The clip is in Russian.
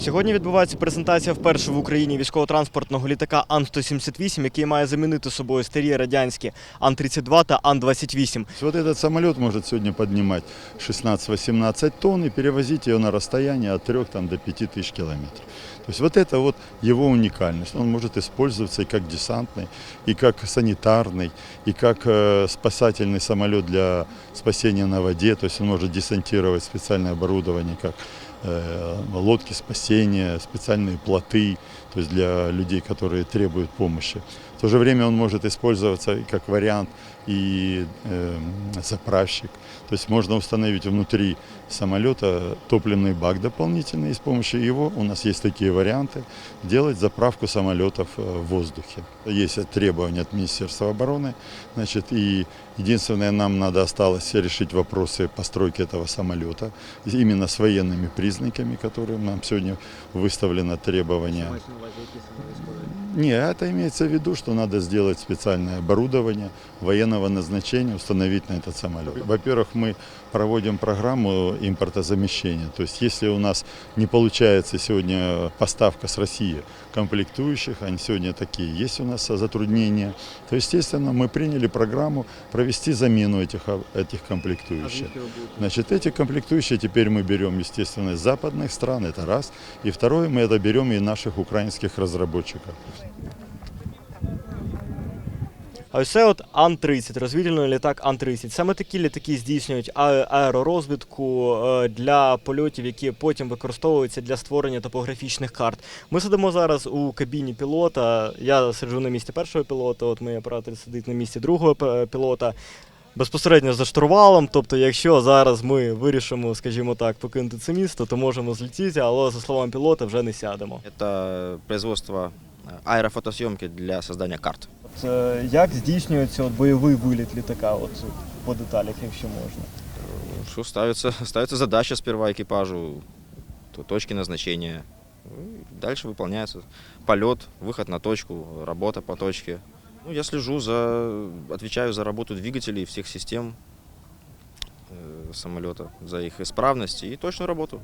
Сьогодні відбувається презентація вперше в Україні військово-транспортного літака Ан-178, який має замінити собою старі радянські Ан-32 та Ан-28. Вот этот самолет может сегодня поднимать 16-18 тонн и перевозить ее на расстояние от 3 там, до 5 тысяч километров. То есть вот это вот его уникальность. Он может использоваться и как десантный, и как санитарный, и как э, спасательный самолет для спасения на воде. То есть он может десантировать специальное оборудование, как э, лодки спасения, специальные плоты, то есть для людей, которые требуют помощи. В то же время он может использоваться как вариант и э, заправщик. То есть можно установить внутри самолета топливный бак дополнительный, и с помощью его, у нас есть такие варианты, делать заправку самолетов э, в воздухе. Есть требования от Министерства обороны, значит, и единственное, нам надо осталось решить вопросы постройки этого самолета, именно с военными признаками, которые нам сегодня выставлено требования. Не, это имеется в виду, что надо сделать специальное оборудование военного назначения, установить на этот самолет. Во-первых, мы проводим программу импортозамещения. То есть, если у нас не получается сегодня поставка с России комплектующих, они сегодня такие есть у нас затруднения, то, естественно, мы приняли программу провести замену этих, а, этих комплектующих. Значит, эти комплектующие теперь мы берем, естественно, из западных стран, это раз. И второе, мы это берем и наших украинских разработчиков. А ось це от Ан-30, розвідувальний літак Ан-30. Саме такі літаки здійснюють аеророзвідку е, для польотів, які потім використовуються для створення топографічних карт. Ми сидимо зараз у кабіні пілота. Я сиджу на місці першого пілота, от мій оператор сидить на місці другого пілота. Безпосередньо за штурвалом, тобто, якщо зараз ми вирішимо, скажімо так, покинути це місто, то можемо злетіти, але за словами пілота вже не сядемо. Это производство э, аэрофотосъемки для создания карт. От, е, як здійснюється от бойовий виліт літака, от по деталях, якщо можна? Э, Что ставится, ставится задача сперва экипажу, то точки назначения. Ну, и Дальше выполняется полет, выход на точку, работа по точке. Ну, я слежу за, отвечаю за работу двигателей всех систем э, самолета, за их исправность и точную работу.